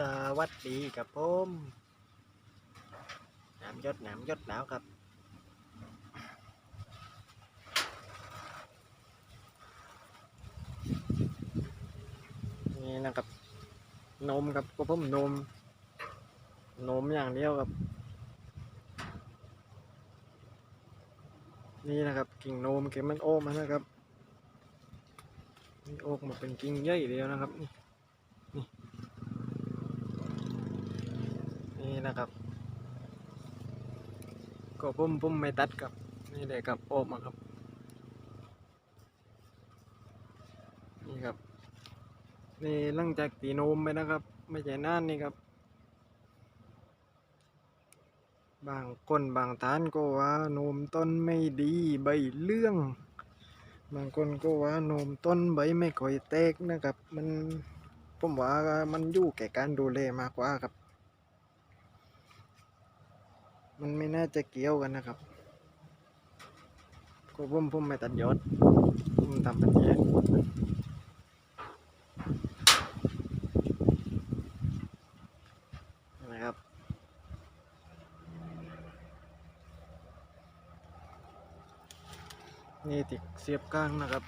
สวัสดีครับผมน้ำยศน้ำยศหนาวครับ นี่นะครับ นมครับก็ผมนม นมอย่างเดียวครับ นี่นะครับกิ่งนมเก็บมันโอกมานะครับนี่โอกมาเป็นกิ่งใหญ่เดียวนะครับนี่ นะครับ ก็พุ่มพุ่มไม่ตัดครับ นี่เลยครับโอกมาครับ นี่ครับ นี่หลังจากตีนมไปนะครับ ไม่ใช่นานนี่ครับ บางคนบางท่านก็ว่านมต้นไม่ดีใบเลื่องบางคนก็ว่านมต้นใบไม่ค่อยแตกนะครับ มันผมว่ามันอยู่แก่การดูแลมากกว่าครับ มันไม่น่าจะเกี่ยวกันนะครับก็ผมผมไม่ตัดยอดผมทำเป็นแยกนะครับนี่ติดเสียบกลางนะครับ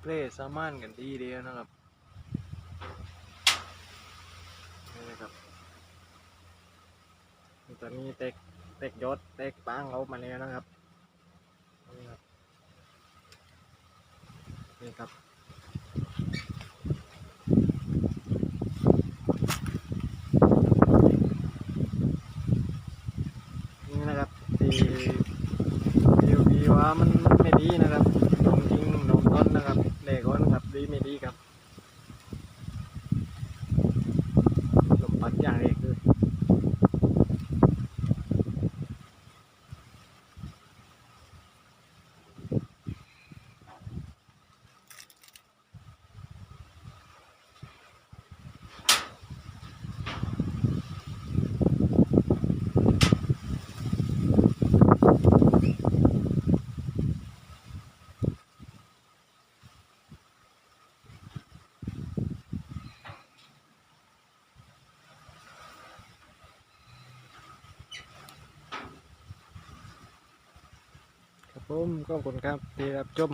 เพลสามานกันดีเดียวนะครับนี่นะครับตอนนี้เต็ก เต็กยศเต็กปางเขามาแล้วนะครับนี่ครับนี่ครับนี่นะครับที่ที่วีว่ามันไม่ดีนะครับตรงจริงลงต้นนะครับเด็กคนครับดีไม่ดีครับลมพัดอย่างเอกเลยครับ ผมขอบคุณครับที่รับชม